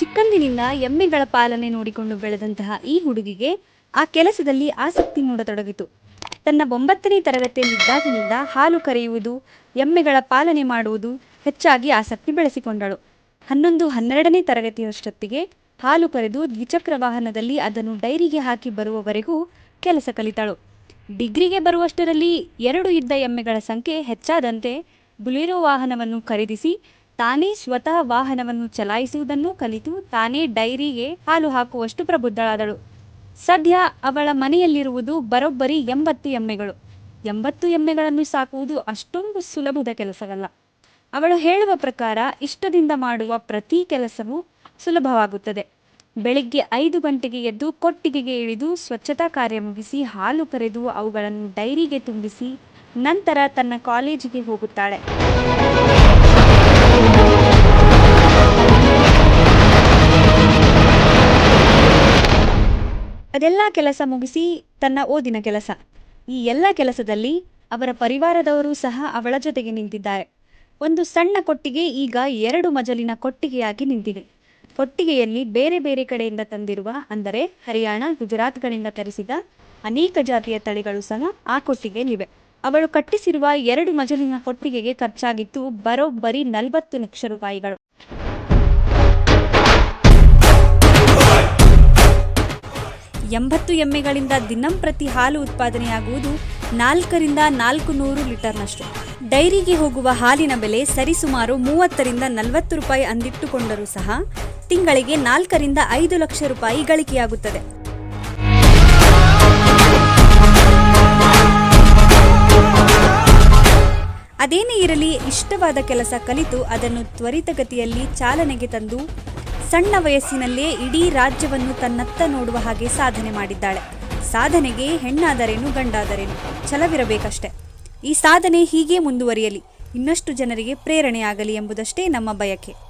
ಚಿಕ್ಕಂದಿನಿಂದ ಎಮ್ಮೆಗಳ ಪಾಲನೆ ನೋಡಿಕೊಂಡು ಬೆಳೆದಂತಹ ಈ ಹುಡುಗಿಗೆ ಆ ಕೆಲಸದಲ್ಲಿ ಆಸಕ್ತಿ ಮೂಡತೊಡಗಿತು. ತನ್ನ ಒಂಬತ್ತನೇ ತರಗತಿಯಲ್ಲಿದ್ದಾಗಿನಿಂದ ಹಾಲು ಕರೆಯುವುದು, ಎಮ್ಮೆಗಳ ಪಾಲನೆ ಮಾಡುವುದು ಹೆಚ್ಚಾಗಿ ಆಸಕ್ತಿ ಬೆಳೆಸಿಕೊಂಡಳು. ಹನ್ನೊಂದು, ಹನ್ನೆರಡನೇ ತರಗತಿಯಷ್ಟೊತ್ತಿಗೆ ಹಾಲು ಕರೆದು ದ್ವಿಚಕ್ರ ವಾಹನದಲ್ಲಿ ಅದನ್ನು ಡೈರಿಗೆ ಹಾಕಿ ಬರುವವರೆಗೂ ಕೆಲಸ ಕಲಿತಳು. ಡಿಗ್ರಿಗೆ ಬರುವಷ್ಟರಲ್ಲಿ ಎರಡು ಇದ್ದ ಎಮ್ಮೆಗಳ ಸಂಖ್ಯೆ ಹೆಚ್ಚಾದಂತೆ ಬುಲೆರೋ ವಾಹನವನ್ನು ಖರೀದಿಸಿ ತಾನೇ ಸ್ವತಃ ವಾಹನವನ್ನು ಚಲಾಯಿಸುವುದನ್ನು ಕಲಿತು ತಾನೇ ಡೈರಿಗೆ ಹಾಲು ಹಾಕುವಷ್ಟು ಪ್ರಬುದ್ಧಳಾದಳು. ಸದ್ಯ ಅವಳ ಮನೆಯಲ್ಲಿರುವುದು ಬರೋಬ್ಬರಿ ಎಂಬತ್ತು ಎಮ್ಮೆಗಳು. ಎಂಬತ್ತು ಎಮ್ಮೆಗಳನ್ನು ಸಾಕುವುದು ಅಷ್ಟೊಂದು ಸುಲಭದ ಕೆಲಸವಲ್ಲ. ಅವಳು ಹೇಳುವ ಪ್ರಕಾರ ಇಷ್ಟದಿಂದ ಮಾಡುವ ಪ್ರತಿ ಕೆಲಸವೂ ಸುಲಭವಾಗುತ್ತದೆ. ಬೆಳಿಗ್ಗೆ ಐದು ಗಂಟೆಗೆ ಎದ್ದು ಕೊಟ್ಟಿಗೆಗೆ ಇಳಿದು ಸ್ವಚ್ಛತಾ ಕಾರ್ಯ ಮುಗಿಸಿ ಹಾಲು ಕರೆದು ಅವುಗಳನ್ನು ಡೈರಿಗೆ ತುಂಬಿಸಿ ನಂತರ ತನ್ನ ಕಾಲೇಜಿಗೆ ಹೋಗುತ್ತಾಳೆ. ಅದೆಲ್ಲ ಕೆಲಸ ಮುಗಿಸಿ ತನ್ನ ಓದಿನ ಕೆಲಸ. ಈ ಎಲ್ಲ ಕೆಲಸದಲ್ಲಿ ಅವರ ಪರಿವಾರದವರು ಸಹ ಅವಳ ಜೊತೆಗೆ ನಿಂತಿದ್ದಾರೆ. ಒಂದು ಸಣ್ಣ ಕೊಟ್ಟಿಗೆ ಈಗ ಎರಡು ಮಜಲಿನ ಕೊಟ್ಟಿಗೆಯಾಗಿ ನಿಂತಿದೆ. ಕೊಟ್ಟಿಗೆಯಲ್ಲಿ ಬೇರೆ ಬೇರೆ ಕಡೆಯಿಂದ ತಂದಿರುವ ಅಂದರೆ ಹರಿಯಾಣ, ಗುಜರಾತ್ಗಳಿಂದ ತರಿಸಿದ ಅನೇಕ ಜಾತಿಯ ತಳಿಗಳು ಸಹ ಆ ಕೊಟ್ಟಿಗೆಯಲ್ಲಿವೆ. ಅವಳು ಕಟ್ಟಿಸಿರುವ ಎರಡು ಮಜಲಿನ ಕೊಟ್ಟಿಗೆಗೆ ಖರ್ಚಾಗಿತ್ತು ಬರೋಬ್ಬರಿ ನಲವತ್ತು ಲಕ್ಷ ರೂಪಾಯಿಗಳು. ಎಂಬತ್ತು ಎಮ್ಮೆಗಳಿಂದ ದಿನಂಪ್ರತಿ ಹಾಲು ಉತ್ಪಾದನೆಯಾಗುವುದು ನಾಲ್ಕರಿಂದ ನಾಲ್ಕು ನೂರು ಲೀಟರ್ನಷ್ಟು. ಡೈರಿಗೆ ಹೋಗುವ ಹಾಲಿನ ಬೆಲೆ ಸರಿಸುಮಾರು ಮೂವತ್ತರಿಂದ ನಲವತ್ತು ರೂಪಾಯಿ ಅಂದಿಟ್ಟುಕೊಂಡರೂ ಸಹ ತಿಂಗಳಿಗೆ ನಾಲ್ಕರಿಂದ ಐದು ಲಕ್ಷ ರೂಪಾಯಿ ಗಳಿಕೆಯಾಗುತ್ತದೆ. ಅದೇನೇ ಇರಲಿ, ಇಷ್ಟವಾದ ಕೆಲಸ ಕಲಿತು ಅದನ್ನು ತ್ವರಿತಗತಿಯಲ್ಲಿ ಚಾಲನೆಗೆ ತಂದು ಸಣ್ಣ ವಯಸ್ಸಿನಲ್ಲೇ ಇಡೀ ರಾಜ್ಯವನ್ನು ತನ್ನತ್ತ ನೋಡುವ ಹಾಗೆ ಸಾಧನೆ ಮಾಡಿದ್ದಾಳೆ. ಸಾಧನೆಗೆ ಹೆಣ್ಣಾದರೇನು, ಗಂಡಾದರೇನು? ಛಲವಿರಬೇಕಷ್ಟೆ. ಈ ಸಾಧನೆ ಹೀಗೆ ಮುಂದುವರಿಯಲಿ. ಇನ್ನಷ್ಟು ಜನರಿಗೆ ಪ್ರೇರಣೆಯಾಗಲಿ ಎಂಬುದಷ್ಟೇ ನಮ್ಮ ಬಯಕೆ.